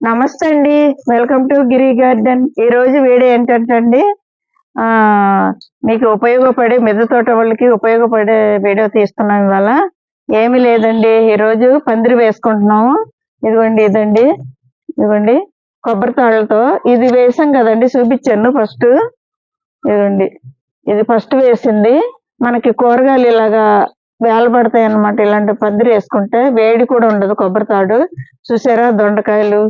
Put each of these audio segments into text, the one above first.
నమస్తే అండి. Welcome to Giri garden ఈ రోజు వీడియో ఏంటంటే అండి ఆ మీకు ఉపయోగపడే మెద తోట వాళ్ళకి ఉపయోగపడే వీడియో తీస్తున్నాం ఇవాళ. ఏమీ లేదండి. ఈ రోజు పందిరి వేసుకుంటున్నాము. ఇదిగోండి ఇదండి. ఇదిగోండి కొబ్బరి తాళ్ళతో. ఇది వేసాం కదండి చూపించాను ఫస్ట్ ఇదిగోండి ఇది ఫస్ట్ వేసింది. మనకి కూరగాయలు ఇలాగా వేలబడతాయి అన్నమాట ఇలాంటి పందిరి వేసుకుంటే వేడి కూడా ఉండదు కొబ్బరి తాడు. చూసారా? దొండకాయలు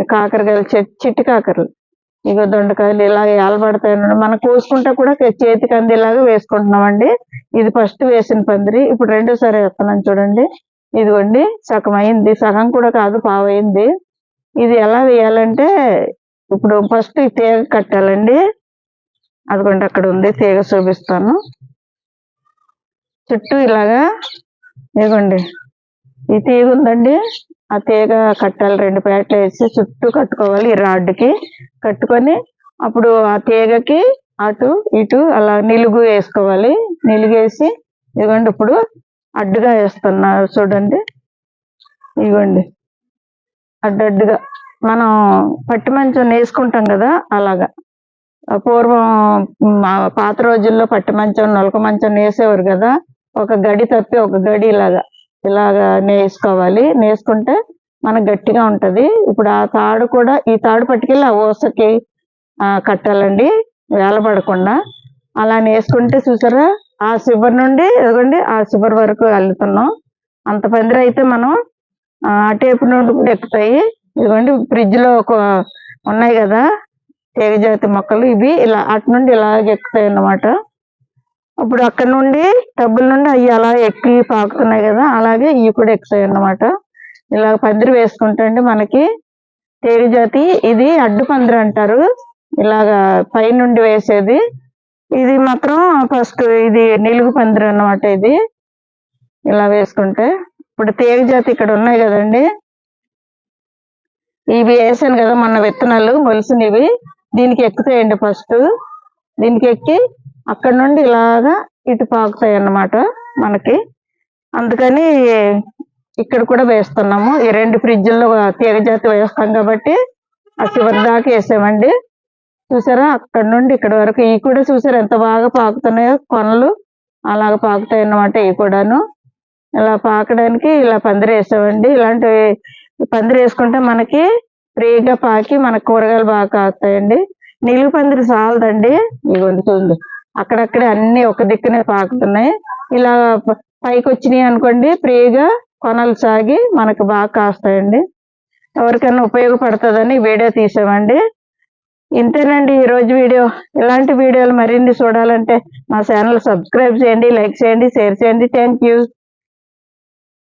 కాకరకాయలు చెట్- చిట్టి కాకరలు. ఇగో దొండకాయలు ఇలా ఏలబడతాయి మనం కోసుకుంటే కూడా చేతికి అందేలాగా వేసుకుంటున్నామండి. ఇది ఫస్ట్ వేసిన పందిరి ఇప్పుడు రెండోసారి వేస్తున్నాను చూడండి. ఇదిగోండి సగం అయింది సగం కూడా కాదు పావు అయింది ఇది ఎలా వేయాలంటే ఇప్పుడు ఫస్ట్ ఈ తీగ కట్టాలండి. అదిగోండి అక్కడ ఉంది. తీగ చూపిస్తాను. చుట్టూ ఇలాగా ఇదిగోండి. ఈ తీగ ఉందండి ఆ తీగ కట్టాలి రెండు పేటలు వేసి చుట్టూ కట్టుకోవాలి ఈ రాడ్కి కట్టుకొని అప్పుడు ఆ తీగకి అటు ఇటు అలా నిలుగు వేసుకోవాలి. నిలుగేసి ఇదిగోండి ఇప్పుడు అడ్డుగా వేస్తున్నారు చూడండి. ఇదిగోండి. అడ్డడ్డుగా మనం పట్టి మంచం వేసుకుంటాం కదా అలాగా. పూర్వం పాత రోజుల్లో పట్టి మంచం నొలక మంచం వేసేవారు కదా. ఒక గడి తప్పి ఒక గడి ఇలాగా. ఇలాగా నేసుకోవాలి. నేసుకుంటే మనకు గట్టిగా ఉంటుంది. ఇప్పుడు ఆ తాడు కూడా ఈ తాడు పట్టుకెళ్ళి ఆ ఊసకి కట్టాలండి. వేలపడకుండా అలా నేసుకుంటే చూసారా? ఆ చివరి నుండి ఇదిగోండి ఆ చివరి వరకు వెళ్తున్నాం. అంత పందిరి అయితే మనం ఆ టేపు నుండి కూడా ఎక్కుతాయి. ఇదిగోండి ఫ్రిడ్జ్లో ఒక ఉన్నాయి కదా తీగజాతి మొక్కలు. ఇవి ఇలా అటు నుండి ఇలాగ ఎక్కుతాయి అన్నమాట ఇప్పుడు అక్కడ నుండి టబ్బుల నుండి అవి అలా ఎక్కి పాకుతున్నాయి కదా అలాగే ఇవి కూడా ఎక్కుతాయి అన్నమాట. ఇలా పందిరి వేసుకుంటే అండి మనకి తీగ జాతి ఇది అడ్డు పందిరి అంటారు. ఇలాగా పైనుండి వేసేది. ఇది మాత్రం ఫస్ట్ ఇది నిలుగు పందిరి అన్నమాట ఇది. ఇలా వేసుకుంటే ఇప్పుడు తీగ జాతి ఇక్కడ ఉన్నాయి కదండి. ఇవి వేసాను కదా మొన్న విత్తనాలు మొలిసినవి. దీనికి ఎక్కుతాయండి ఫస్ట్. దీనికి ఎక్కి అక్కడ నుండి ఇలాగా ఇటు పాకుతాయి అన్నమాట మనకి. అందుకని ఇక్కడ కూడా వేస్తున్నాము. ఈ రెండు ఫ్రిడ్జ్ల్లో తీగ జాతి వేస్తాం కాబట్టి ఆ చివరి దాకా వేసామండి. చూసారా? అక్కడ నుండి ఇక్కడ వరకు ఇవి కూడా చూసారా? ఎంత బాగా పాకుతున్నాయో కొనలు. అలాగ పాకుతాయి అన్నమాట ఇవి కూడాను. ఇలా పాకడానికి ఇలా పందిరి వేసామండి. ఇలాంటి పందిరి వేసుకుంటే మనకి ఫ్రీగా పాకి మన కూరగాయలు బాగా కాస్తాయండి. నిలువు పందిరి చాలదండి. ఇదిగోండి చూడండి. అక్కడక్కడే అన్ని ఒక దిక్కునే పాకుతున్నాయి ఇలా పైకి వచ్చినాయి అనుకోండి ఫ్రీగా కొనలు సాగి మనకు బాగా కాస్తాయండి. ఎవరికైనా ఉపయోగపడుతుందని వీడియో తీసామండి. ఇంతేనండి ఈ రోజు వీడియో. ఇలాంటి వీడియోలు మరిన్ని చూడాలంటే మా ఛానల్ సబ్స్క్రైబ్ చేయండి లైక్ చేయండి షేర్ చేయండి. Thank you.